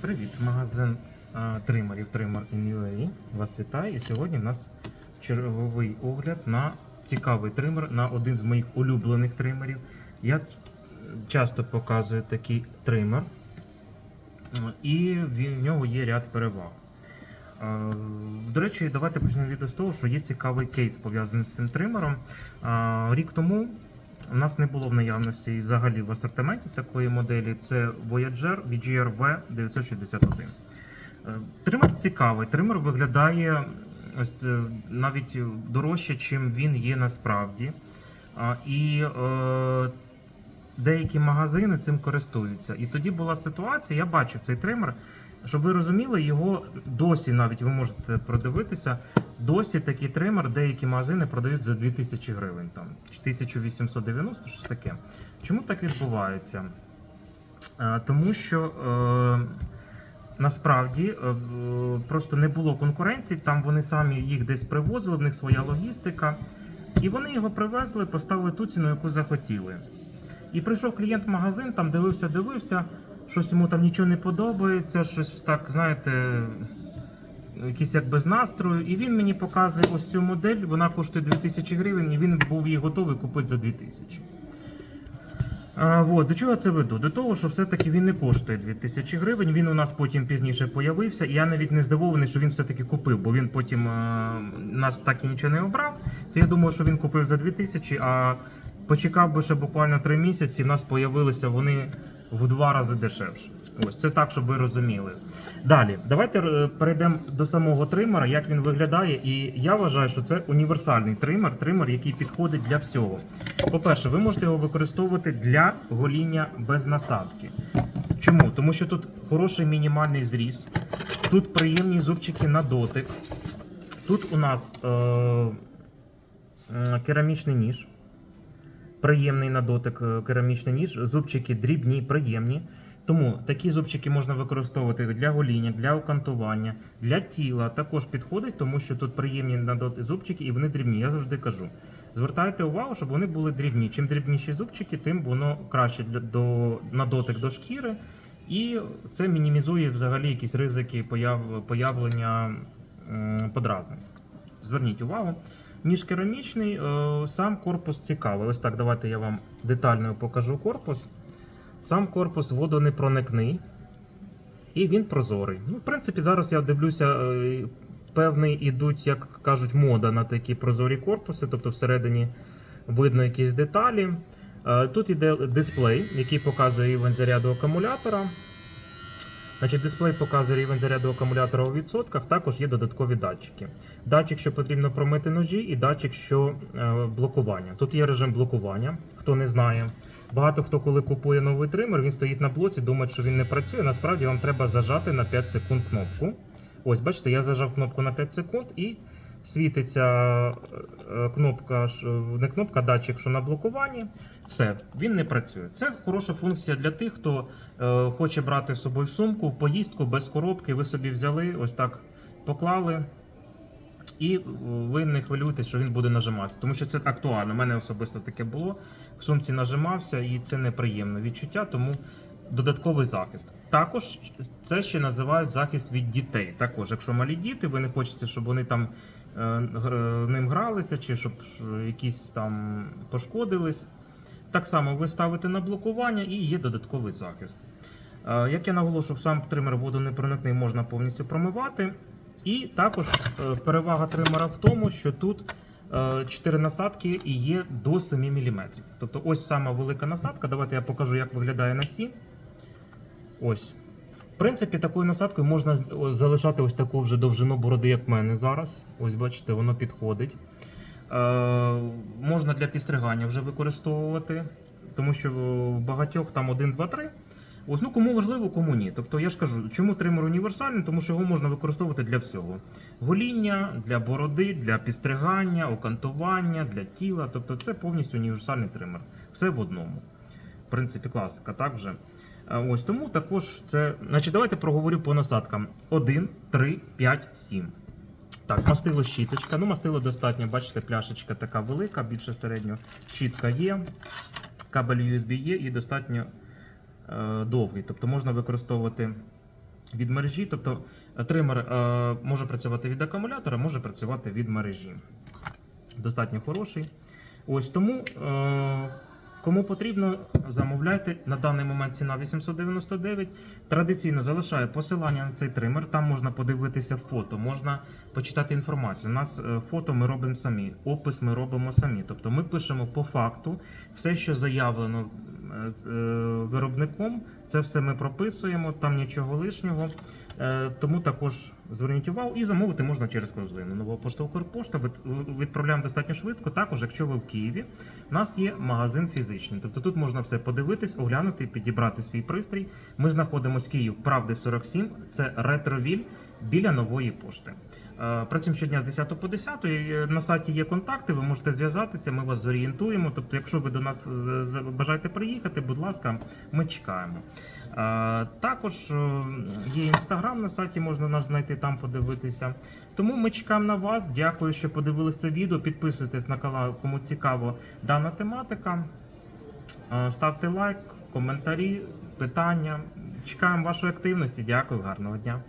Привіт, магазин тримерів Trimmer in Вас вітає. І сьогодні в нас черговий огляд на цікавий тример, на один з моїх улюблених тримерів. Я часто показую такий тример, і в нього є ряд переваг. До речі, давайте почнемо відео з того, що є цікавий кейс пов'язаний з цим тримером. Рік тому у нас не було в наявності і взагалі в асортименті такої моделі. Це Voyager VGR V961. Е, Тример цікавий. Тример виглядає ось е, навіть дорожче, чим він є насправді. І е, деякі магазини цим користуються. І тоді була ситуація, я бачив цей тример. Щоб ви розуміли, його досі навіть ви можете продивитися. Досі такий тример деякі магазини продають за 2000 гривень, там чи 1890, щось таке. Чому так відбувається? Е, Тому що е, насправді е, просто не було конкуренції, там вони самі їх десь привозили, в них своя логістика. І вони його привезли, поставили ту ціну, яку захотіли. І прийшов клієнт в магазин, там дивився, дивився, щось йому там нічого не подобається, щось так, знаєте, якийсь як без настрою. І він мені показує ось цю модель, вона коштує 2000 гривень, і він був її готовий купити за 2000. А, вот, до чого я це веду? До того, що все-таки він не коштує 2000 гривень. Він у нас потім пізніше появився. І я навіть не здивований, що він все-таки купив, бо він потім а, нас так і нічого не обрав. То я думаю, що він купив за 2000, а почекав би ще буквально 3 місяці, в нас появилися вони в два рази дешевше. Ось це так, щоб ви розуміли. Далі, давайте е, перейдемо до самого тримера, як він виглядає. І я вважаю, що це універсальний тример, тример, який підходить для всього. По-перше, ви можете його використовувати для гоління без насадки. Чому? Тому що тут хороший мінімальний зріз, тут приємні зубчики на дотик. Тут у нас е- керамічний ніж. Приємний на дотик е, керамічний ніж, зубчики дрібні, приємні. Тому такі зубчики можна використовувати для гоління, для окантування, для тіла також підходить, тому що тут приємні на дотик зубчики і вони дрібні. Я завжди кажу. Звертайте увагу, щоб вони були дрібні. Чим дрібніші зубчики, тим воно краще до, на дотик до шкіри. І це мінімізує взагалі якісь ризики появ, появлення подразнень. Зверніть увагу. Ніж керамічний, е, сам корпус цікавий. Ось так, давайте я вам детально покажу корпус. Сам корпус водонепроникний і він прозорий. Ну, в принципі, зараз я дивлюся, е, певний ідуть, як кажуть, мода на такі прозорі корпуси, тобто всередині видно якісь деталі. Е, Тут іде дисплей, який показує рівень заряду акумулятора. Значить, дисплей показує рівень заряду акумулятора у відсотках, також є додаткові датчики. Датчик, що потрібно промити ножі, і датчик, що е, блокування. Тут є режим блокування, хто не знає. Багато хто, коли купує новий тример, він стоїть на блоці, думає, що він не працює. Насправді вам треба зажати на 5 секунд кнопку. Ось, бачите, я зажав кнопку на 5 секунд і світиться е, е, кнопка, не кнопка, датчик, що на блокуванні. Все, він не працює. Це хороша функція для тих, хто е, хоче брати з собою сумку в поїздку без коробки. Ви собі взяли, ось так поклали. І е, ви не хвилюєтесь, що він буде нажиматися, тому що це актуально. У мене особисто таке було. В сумці нажимався, і це неприємне відчуття, тому додатковий захист. Також це ще називають захист від дітей. Також, якщо малі діти, ви не хочете, щоб вони там е, ним гралися, чи щоб якісь там пошкодились. Так само ви ставите на блокування і є додатковий захист. Е, Як я наголошував, сам тример водонепроникний можна повністю промивати. І також е, перевага тримера в тому, що тут 4 насадки і є до 7 мм. Тобто ось сама велика насадка. Давайте я покажу, як виглядає на сі. Ось. В принципі, такою насадкою можна залишати ось таку вже довжину бороди, як в мене зараз. Ось бачите, воно підходить. Е, можна для підстригання вже використовувати, тому що в багатьох там 1, 2, 3. Ось, ну кому важливо, кому ні. Тобто я ж кажу, чому тример універсальний, тому що його можна використовувати для всього: гоління, для бороди, для підстригання, окантування, для тіла. Тобто це повністю універсальний тример. Все в одному. В принципі, класика, так вже. Ось тому також це. Значить, давайте проговорю по насадкам: 1, 3, 5, 7. Так, мастило щіточка. Ну, мастило достатньо, бачите, пляшечка така велика, більше середнього. Щітка є, кабель USB є і достатньо е, довгий. Тобто можна використовувати від мережі. Тобто е, тример е, може працювати від акумулятора, може працювати від мережі. Достатньо хороший. Ось тому, е, кому потрібно, замовляйте. На даний момент ціна 899. Традиційно залишаю посилання на цей тример. Там можна подивитися фото, можна почитати інформацію. У нас е, фото ми робимо самі, опис ми робимо самі. Тобто ми пишемо по факту все, що заявлено виробником, це все ми прописуємо, там нічого лишнього. Е, Тому також зверніть увагу і замовити можна через корзину. Нова пошта Укрпошта відправляємо достатньо швидко. Також, якщо ви в Києві, у нас є магазин фізичний. Тобто тут можна все подивитись, оглянути, підібрати свій пристрій. Ми знаходимося Київ, правди 47, це ретровіль біля нової пошти. Е, Працюємо щодня з 10 по 10. Е, На сайті є контакти, ви можете зв'язатися, ми вас зорієнтуємо. Тобто, якщо ви до нас з- бажаєте приїхати, будь ласка, ми чекаємо. Е, Також е, є інстаграм на сайті, можна нас знайти там, подивитися. Тому ми чекаємо на вас. Дякую, що подивилися відео. Підписуйтесь на канал, кому цікаво дана тематика. Е, Ставте лайк, коментарі, питання. Чекаємо вашої активності. Дякую, гарного дня.